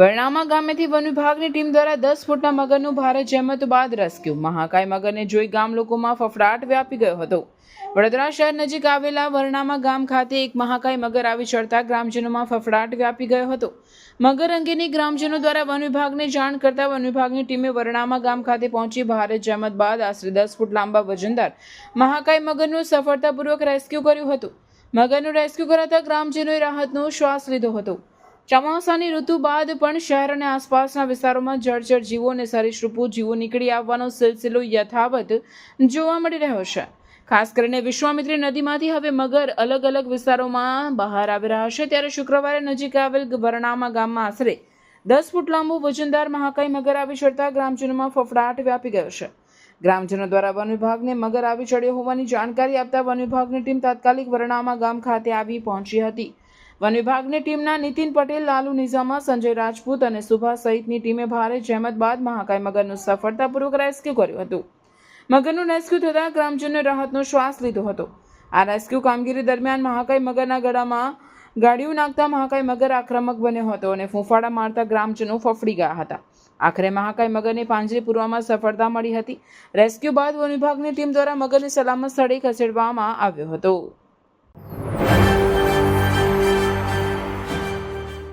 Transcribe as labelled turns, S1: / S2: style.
S1: Varnama ગામેથી one વિભાગની team દ્વારા દસ ફૂટના મગરનું ભારે જહેમત બાદ રેસ્ક્યુ. મહાકાય મગરને જોઈ ગામ લોકોમાં ફફડાટ વ્યાપી ગયો હતો. વડોદરા શહેર નજીક આવેલા વરણામા ગામ ખાતે એક મહાકાય મગર આવી ચડતા ગ્રામજનોમાં ફફડાટ વ્યાપી ગયો હતો. મગર અંગેની ગ્રામજનો દ્વારા વન વિભાગને જાણ કરતા વન વિભાગની ટીમે વરણામા ગામ ખાતે પહોંચી ભારે જહેમત બાદ આશરે દસ ફૂટ લાંબા વજનદાર મહાકાય મગરનું સફળતાપૂર્વક રેસ્ક્યુ કર્યું હતું. મગરનું રેસ્ક્યુ કરાતા ગ્રામજનોએ રાહતનો શ્વાસ લીધો હતો. ચોમાસાની ઋતુ બાદ પણ શહેર અને આસપાસના વિસ્તારોમાં જળચર જીવો અને સરીસૃપો જીવો નીકળી આવવાનો સિલસિલો યથાવત જોવા મળી રહ્યો છે. ખાસ કરીને વિશ્વામિત્રી નદીમાંથી હવે મગર અલગ અલગ વિસ્તારોમાં બહાર આવી રહ્યા છે. ત્યારે શુક્રવારે નજીક આવેલ વરણામા ગામમાં આશરે દસ ફૂટ લાંબુ વજનદાર મહાકાય મગર આવી ચડતા ગ્રામજનોમાં ફફડાટ વ્યાપી ગયો છે. ગ્રામજનો દ્વારા વન વિભાગને મગર આવી ચડ્યો હોવાની જાણકારી આપતા વન વિભાગની ટીમ તાત્કાલિક વરણામા ગામ ખાતે આવી પહોંચી હતી. વન વિભાગની ટીમના નીતિન પટેલ, લાલુ નિઝામા, સંજય રાજપૂત અને સુભાષ સહિતની ટીમે ભારે જહેમત બાદ મહાકાય મગરનું સફળતાપૂર્વક રેસ્ક્યુ કર્યું હતું. મગરનું રેસ્ક્યુ થતાં ગ્રામજનોએ રાહતનો શ્વાસ લીધો હતો. આ રેસ્ક્યુ કામગીરી દરમિયાન મહાકાય મગરના ગળામાં ગાડીઓ નાખતા મહાકાય મગર આક્રમક બન્યો હતો અને ફૂંફાડા મારતા ગ્રામજનો ફફડી ગયા હતા. આખરે મહાકાય મગરને પાંજરે પૂરવામાં સફળતા મળી હતી. રેસ્ક્યુ બાદ વન વિભાગની ટીમ દ્વારા મગરને સલામત સ્થળે ખસેડવામાં આવ્યો હતો.